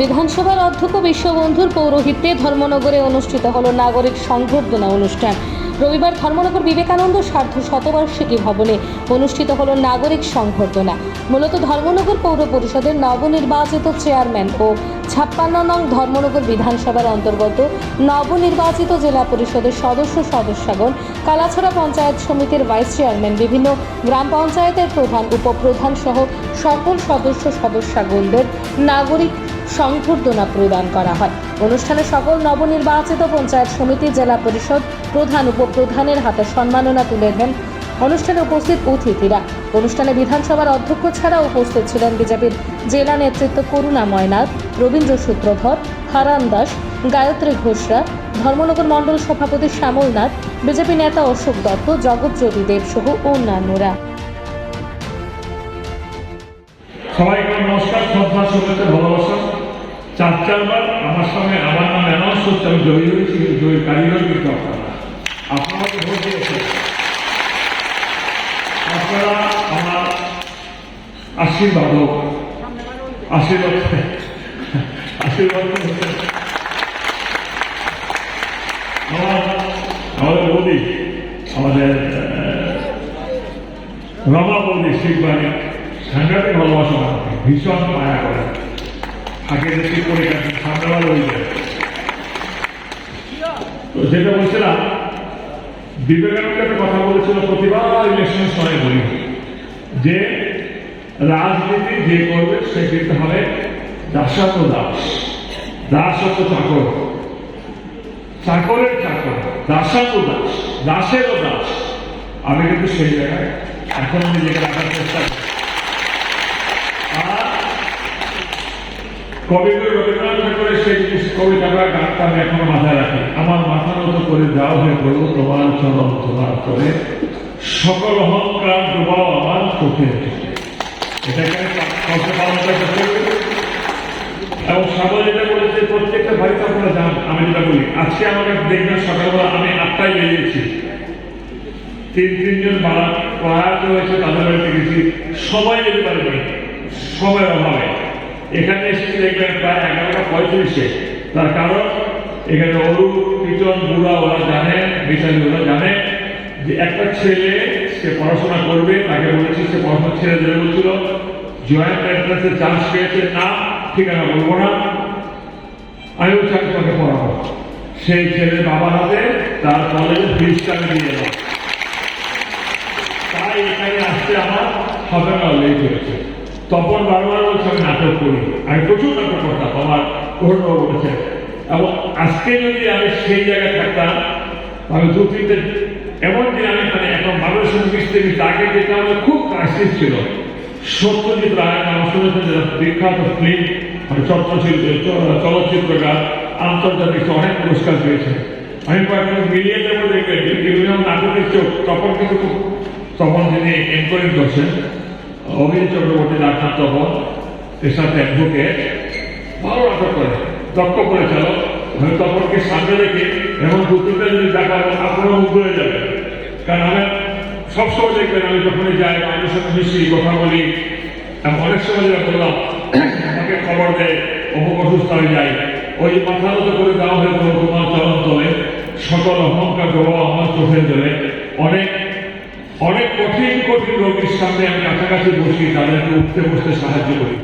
বিধানসভার অধ্যক্ষ বিশ্ববন্ধুর পৌরোহিত্যে ধর্মনগরে অনুষ্ঠিত হল নাগরিক সংবর্ধনা অনুষ্ঠান। রবিবার ধর্মনগর বিবেকানন্দ সার্ধ শতবার্ষিকী ভবনে অনুষ্ঠিত হল নাগরিক সংবর্ধনা। মূলত ধর্মনগর পৌর পরিষদের নবনির্বাচিত চেয়ারম্যান ও ছাপ্পান্ন নং ধর্মনগর বিধানসভার অন্তর্গত নবনির্বাচিত জেলা পরিষদের সদস্য সদস্যগণ, কালাছড়া পঞ্চায়েত সমিতির ভাইস চেয়ারম্যান, বিভিন্ন গ্রাম পঞ্চায়েতের প্রধান উপপ্রধান সহ সকল সদস্য সদস্যগণদের নাগরিক সংবর্ধনা প্রদান করা হয়। অনুষ্ঠানে সকল নবনির্বাচিত পঞ্চায়েত সমিতি, জেলা পরিষদ, প্রধান উপপ্রধানের হাতে সম্মাননা তুলে দেন অনুষ্ঠানে উপস্থিত অতিথিরা। অনুষ্ঠানে বিধানসভার অধ্যক্ষ ছাড়া উপস্থিত ছিলেন বিজেপির জেলা নেতৃত্ব করুণাময় নাথ রবীন্দ্র সূত্রধর, হারান দাস, গায়ত্রী ঘোষরা, ধর্মনগর মণ্ডল সভাপতি শ্যামল নাথ, বিজেপি নেতা অশোক দত্ত, জগৎজ্যোতি দেব সহ অন্যান্যরা। সবাইকে নমস্কার শ্রদ্ধা ভালোবাসা চার চারবার আমার সঙ্গে আমার নাম অ্যানাউন্স হচ্ছে আমি জয়ী হয়েছি, জয়ী কারিগর কিন্তু আপনারা। আমার আশীর্বাদ আশীর্বাদ আশীর্বাদ আমাদের বৌদি, আমাদের রমা বৌদি শিববাণী সাংঘাতিক ভালোবাসা ভীষণ মায়া করে। আগে দেখি করে কাছে সামনেওয়ালা হয়ে যায়। তো যেটা বলছিলাম, বিবেকানন্দ একটা কথা বলেছিল, প্রতিবার ইলেকশনের সময় বলি। যে রাজনীতি যে করবে, সে কিন্তু হবে দাসাত দাস। দাস চাকর। চাকরের চাকর দাসাত দাস দাসেরও দাস। আমি কিন্তু সেই জায়গায়, এখন নিজেকে রাখার চেষ্টা করি। কবিগুরু রবীন্দ্রনাথ ঠাকুরের সেই জিনিস কবিতাটা গানটা আমি এখনও মাথায় রাখি আমার মাথার মতো করে যাও হয়ে বলব তোমার চরণ তোমার করে সকল অহংকার ডুবাও আমার চোখে করতে এবং সাগর যেটা বলেছে, প্রত্যেকটা বাড়িতে আপনারা যান, আমি যেটা বলি, আজকে আমাকে দেখবেন সকালবেলা আমি আটটায় বেরিয়েছি। তিন, তিনজন বাড়া প্রয়াত হয়েছে তাদের বাড়িতে গেছি। সবাই যেতে পারেনি সময়ের অভাবে। এখানে এসেছি দেখবেন প্রায় এগারোটা পঁয়ত্রিশে। তার কারণ এখানে অরু, কীর্তন, বুড়া ওরা জানে, মিশালি ওরা জানে যে একটা ছেলে সে পড়াশোনা করবে। তাকে বলেছি সে পড়াশোনা ছেড়ে দেবে বলছিল, জয়েন্ট এন্ট্রান্সের চান্স পেয়েছে। না, ঠিকানা বলব না। আমি বলছি, আমি তোমাকে পড়াবো। সেই ছেলে বাবা হাতে তার কলেজের ফিসটা আমি দিয়ে এলাম তাই এখানে আসতে আমার না লেট হয়েছে। তখন বারবার বলছে, আমি নাটক করি। আমি প্রচুর নাটক করতাম, আমার করুণবাবু বলেছে এবং আজকে যদি আমি সেই জায়গায় থাকতাম আমি দু, তিনটে এমন দিন আমি মানে এখন মানুষের মিশতে মিশতে যেটা আমার খুব ক্রাইসিস ছিল। সত্যজিৎ রায় নাম শুনেছেন যারা বিখ্যাত ফিল্ম মানে চলচ্চিত্র চলচ্চিত্রকার আন্তর্জাতিক অনেক পুরস্কার পেয়েছে। আমি কয়েকজন মিলিয়ে দেখবেন বিভিন্ন নাটকের চোখ তখন কিন্তু তখন যিনি এনকোয়ারি করছেন অভিজিৎ চক্রবর্তী ডাক্তার তখন এর সাথে অ্যাডভোকেট ভালো নাটক করে, দক্ষ পরিচালক আমি তখনকে সামনে রেখে এমন দু তিনটা যদি দেখাবো আপনারা মুগ্ধ হয়ে যাবে কারণ আমি সবসময় দেখবেন, আমি যখনই যাই, মানুষের সাথে মিশি, কথা বলি, আমি অনেক সময় যেটা বললাম আমাকে খবর দেয়, অমুক অসুস্থ হয়ে যায়। ওই মাথা মতো করে দেওয়া হয়ে গেল তোমার চরণ তলে সকল অহংকার প্রভাব আমার চোখের জলে। অনেক অনেক কঠিন কঠিন রোগীর সামনে আমি কাছাকাছি বসি তাদেরকে উঠতে বসতে সাহায্য করি।